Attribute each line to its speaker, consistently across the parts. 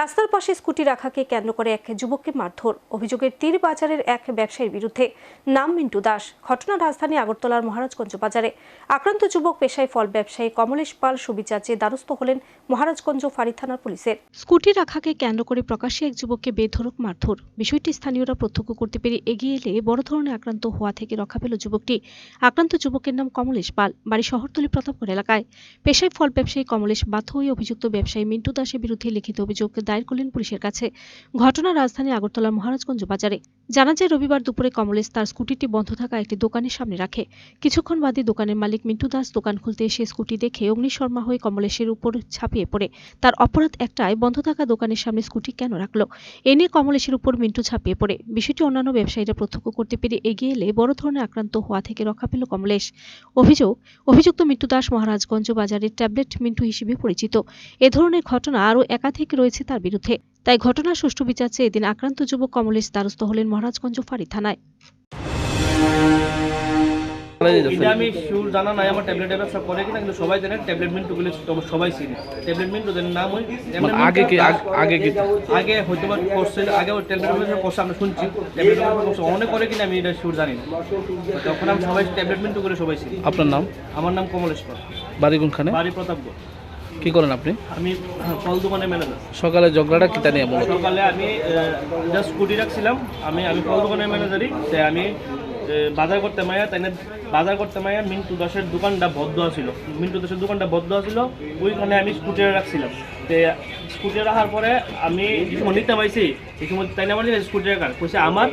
Speaker 1: রাস্তার পাশে স্কুটি রাখাকে কেন্দ্র করে এক যুবককে মারধর। অভিযোগের তীর বাজারের এক ব্যবসায়ীর বিরুদ্ধে নাম মিন্টু দাস। ঘটনা রাজধানী আগরতলার মহারাজগঞ্জ বাজারে। আক্রান্ত যুবক পেশায় ফল ব্যবসায়ী কমলেশ পাল সুবিচার্যে দ্বারস্থ হলেন মহারাজগঞ্জ ফাঁড়ি থানার পুলিশের। স্কুটি রাখাকে কেন্দ্র করে প্রকাশ্যে এক যুবককে বেধরক মারধর। বিষয়টি স্থানীয়রা প্রত্যক্ষ করতে পেরে এগিয়ে এলে বড় ধরনের আক্রান্ত হওয়া থেকে রক্ষা পেল যুবকটি। আক্রান্ত যুবকের নাম কমলেশ পাল। বাড়ি শহরতলি প্রতাপগড় এলাকায়। পেশায় ফল ব্যবসায়ী কমলেশ বাধ্য হয়ে অভিযুক্ত ব্যবসায়ী মিন্টু দাসের বিরুদ্ধে লিখিত অভিযোগ দায়ের করলেন পুলিশের কাছে। ঘটনা রাজধানী আগরতলার মহারাজগঞ্জ বাজারে। জানা যায়, রবিবার দুপুরে কমলেশ তার স্কুটিটি বন্ধ থাকা একটি দোকানের সামনে রাখে। কিছুক্ষণ বাদে দোকানের মালিক মিন্টু দাস দোকান খুলতে এসে স্কুটি দেখে অগ্নিশর্মা হয়ে কমলেশের উপর ঝাঁপিয়ে পড়ে। তার অপরাধ একটাই, বন্ধ থাকা দোকানের সামনে স্কুটি কেন রাখল? এ নিয়ে কমলেশের উপর মিন্টু ছাপিয়ে পড়ে। বিষয়টি অন্যান্য ব্যবসায়ীরা প্রত্যক্ষ করতে পেরে এগিয়ে এলে বড় ধরনের আক্রান্ত হওয়া থেকে রক্ষা পেল কমলেশ। অভিযোগ, অভিযুক্ত মিন্টু দাস মহারাজগঞ্জ বাজারের ট্যাবলেট মিন্টু হিসেবে পরিচিত। এ ধরনের ঘটনা আরও একাধিক রয়েছে তার বিরুদ্ধে। তাই ঘটনার সুষ্ঠু বিচার চেয়ে এদিন আক্রান্ত যুবক কমলেশ দ্বারস্থ হলেন মহারাজগঞ্জ ফাঁড়ি থানায়।
Speaker 2: এটা আমি শিওর জানা নাই আমার ট্যাবলেটের ব্যবসা করে কিনা কিন্তু সবাই জানে ট্যাবলেট মিন্টুগুলো সবাই চিনে। ট্যাবলেট মিন্টু ওদের নাম ওই
Speaker 3: আগে কি আগে কি
Speaker 2: আগে হয়তো বা করছে আগে ওই ট্যাবলেট ব্যবসা করছে আমরা শুনছি। ট্যাবলেট ব্যবসা অনেক করে কিনা আমি এটা শিওর জানি না। তখন আমি সবাই ট্যাবলেট মিন্টু করে সবাই চিনি।
Speaker 3: আপনার নাম?
Speaker 2: আমার নাম কমলেশ্বর
Speaker 3: বাড়ি কোনখানে?
Speaker 2: বাড়ি প্রতাপগড়।
Speaker 3: কি করেন আপনি?
Speaker 2: আমি ফল দোকানে ম্যানেজার
Speaker 3: সকালে ঝগড়াটা কিতা নিয়ে বলো
Speaker 2: সকালে আমি জাস্ট স্কুটি রাখছিলাম। আমি আমি ফল দোকানের ম্যানেজারই তাই আমি বাজার করতে মায়া তাই বাজার করতে মায়া মিন্টু দাসের দোকানটা বদ্ধ ছিল মিন্টু দাসের দোকানটা বদ্ধ ছিল ওইখানে আমি স্কুটি রাখছিলাম। তো স্কুটি রাখার পরে আমি সময় নিতে পাইছি এই সময় তাই না আমার স্কুটি রাখার। কইছে আমার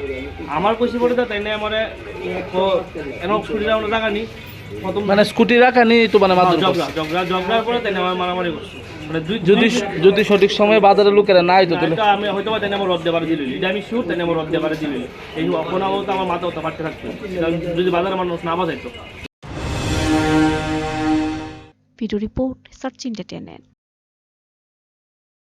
Speaker 2: আমার কইছে তো তাই না আমার এখন স্কুটিটা আমরা রাখা নি প্রথম
Speaker 3: মানে স্কুটি রাখা নিয়ে তো মানে মারধর
Speaker 2: ঝগড়া
Speaker 3: করছে।
Speaker 2: ঝগড়া ঝগড়ার পরে তাই আমার মারামারি করছে। মানে দুই
Speaker 3: যদি যদি সঠিক সময়ে বাজারে লোকেরা নাই তো তাহলে
Speaker 2: আমি হয়তো বা তাই আমার রদ দেবার দিলি। এটা আমি শিওর তাই আমার রদ দেবার দিলি। এই অপনা তো আমার মাথা হতে পারতে থাকতো। কারণ যদি বাজারে মানুষ না বাজাইতো।
Speaker 1: Video report search entertainment